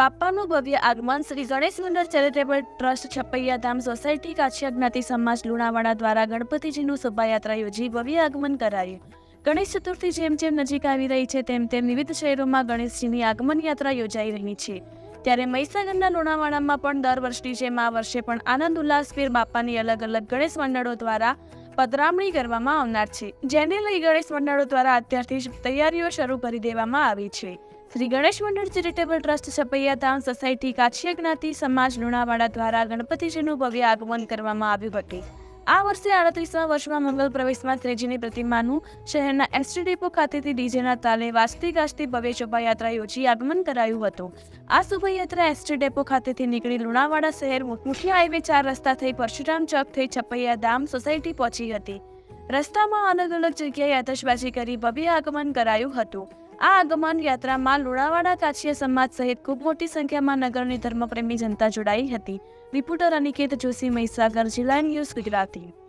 બાપાનું ભવ્ય આગમન શ્રી ગણેશ મંડળ charitable trust Chhapaiya Dham society Kachhiya જ્ઞાતિ સમાજ લુણાવાડા દ્વારા ગણપતિજીનું શોભાયાત્રા યોજી ભવ્ય આગમન કરાયું. ગણેશ ચતુર્થી જેમ જેમ નજીક આવી રહી છે, તેમ તેમ વિવિધ શહેરોમાં ગણેશજીની આગમન યાત્રા યોજાઈ રહી છે. ત્યારે મહીસાગરના લુણાવાડામાં પણ દર વર્ષની જેમ આ વર્ષે પણ આનંદ ઉલ્લાસભેર બાપાની અલગ અલગ ગણેશ મંડળો દ્વારા પધરામણી કરવામાં આવનાર છે, જેને લઈ ગણેશ મંડળો દ્વારા અત્યારથી જ તૈયારીઓ શરૂ કરી દેવામાં આવી છે. શ્રી ગણેશ મંડળ charitable trust Chhapaiya Dham society Kachhiya જ્ઞાતિ સમાજ લુણાવાડા દ્વારા ગણપતિજીનું ભવ્ય આગમન કરવામાં આવ્યું હતું. આ વર્ષે આડત્રીસમાં વર્ષમાં મંગલ પ્રવેશમાં ત્રીજીની પ્રતિમાનું શહેરના એસટી ડેપો ખાતેથી ડીજેના તાલે વાજતી ગાજતી ભવ્ય શોભાયાત્રા યોજી આગમન કરાયું હતું. આ શોભાયાત્રા એસટી ડેપો ખાતેથી નીકળી લુણાવાડા શહેર મુખ્ય હાઈવે ચાર રસ્તા થઈ પરશુરામ ચોક થઈ છપૈયા ધામ સોસાયટી પહોંચી હતી. રસ્તામાં અલગ અલગ જગ્યાએ આતશબાજી કરી ભવ્ય આગમન કરાયું હતું. આ આગમન યાત્રામાં લુણાવાડા કાછીય સમાજ સહિત ખૂબ મોટી સંખ્યામાં નગરની ધર્મપ્રેમી જનતા જોડાઈ હતી. રિપોર્ટર અનિકેત જોશી, મહીસાગર, જિલ્લા ન્યૂઝ ગુજરાતી.